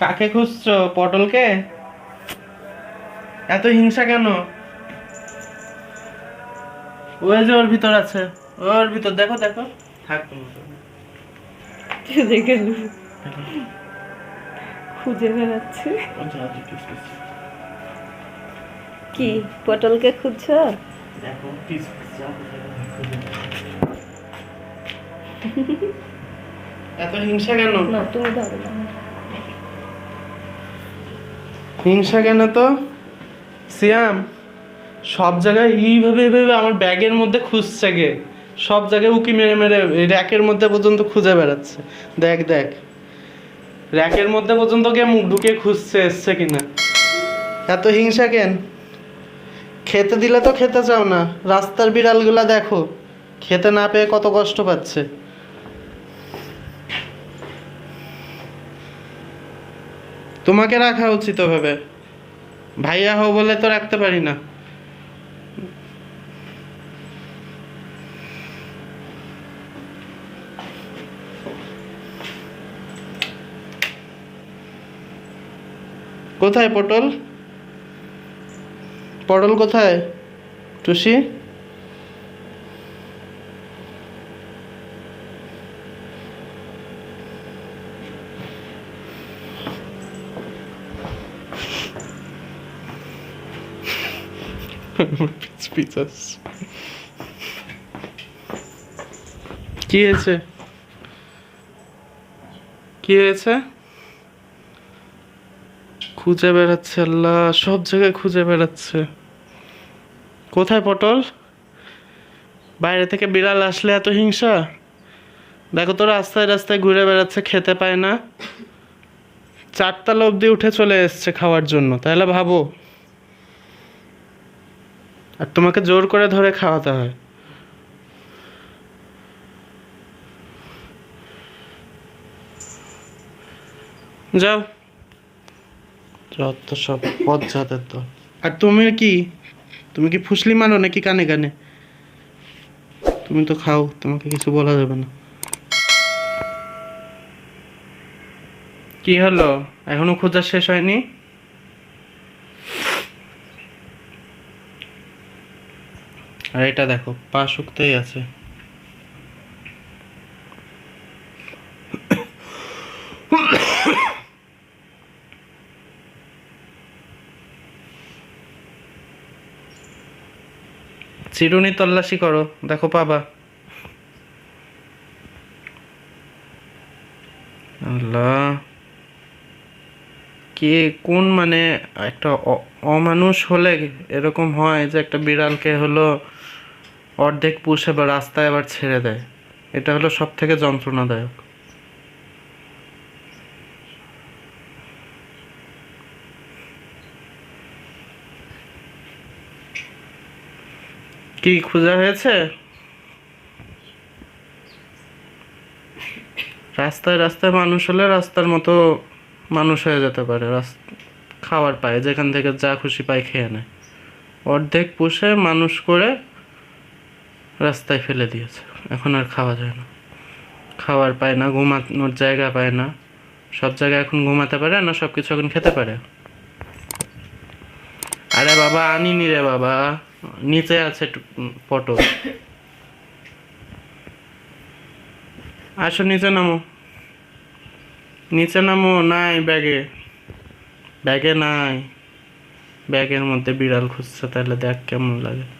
কাকে খুঁজছো পটলকে? এত হিংসা কেন? ওই যে ওর ভিতর আছে ওর ভিতর দেখো দেখো। থাক তুমি দেখে খুঁজে বেড়াচ্ছে। কি পটলকে খুঁজছো? দেখো এত হিংসা কেন? না তুমি ধরো হিংসা কেন তো? সিয়াম, সব জায়গায় এইভাবে এইভাবে আমার ব্যাগের মধ্যে খুঁজছে গে সব জায়গায় উকি মেরে মেরে র্যাকের মধ্যে পর্যন্ত খুঁজে বেড়াচ্ছে। দেখ দেখ। র্যাকের মধ্যে পর্যন্ত গিয়ে মুখ ঢুকে খুঁজছে, এসছে কিনা? এত হিংসা কেন? খেতে দিলে তো খেতে চাও না। রাস্তার বিড়ালগুলা দেখো, খেতে না পেয়ে কত কষ্ট পাচ্ছে। তোমাকে রাখা উচিত ওভাবে। ভাইয়া হও বলে তো রাখতে পারি না। কোথায় পটল? পটল কোথায়? টুসি? কি হয়েছে? কি হয়েছে? খুঁজে বেড়াচ্ছে আল্লাহ, সব জায়গায় খুঁজে বেড়াচ্ছে। কোথায় পটল? বাইরে থেকে বিড়াল আসলে এত হিংসা? দেখো তো রাস্তায় রাস্তায় ঘুরে বেড়াচ্ছে, খেতে পায় না। চারতলা অবধি উঠে চলে এসছে খাওয়ার জন্য, তাহলে ভাবো। আর তোমাকে জোর করে ধরে খাওয়াতে হয়। যাও। যত সব পথ তো। আর তুমি কি তুমি কি ফুসলি মারো নাকি কানে কানে? তুমি তো খাও, তোমাকে কিছু বলা যাবে না। কি হলো? এখনও খোঁজা শেষ হয়নি? আর এটা দেখো, পা শুকতেই আছে। চিরুনি তল্লাশি করো, দেখো পাবা। আল্লাহ। কে কোন মানে একটা অমানুষ হলে এরকম হয় যে একটা বিড়ালকে হলো অর্ধেক পুষে বা রাস্তায় আবার ছেড়ে দেয়। এটা হলো সব থেকে যন্ত্রণাদায়ক। কি খোঁজা হয়েছে? রাস্তায় রাস্তায় মানুষ হলে রাস্তার মতো মানুষ হয়ে যেতে পারে। খাবার পায়, যেখান থেকে যা খুশি পায় খেয়ে নেয়। অর্ধেক পুষে মানুষ করে রাস্তায় ফেলে দিয়েছে। এখন আর খাওয়া যায় না। খাওয়ার পায় না, ঘুমানোর জায়গা পায় না। সব জায়গায় এখন ঘুমাতে পারে না সব কিছু এখন খেতে পারে। আরে বাবা, আনিনি রে বাবা। নিচে আছে পটল। আসো নিচে নামো। নিচে নামো, নাই ব্যাগে। ব্যাগে নাই। ব্যাগের মধ্যে বিড়াল খুঁজছে, তাহলে দেখ কেমন লাগে।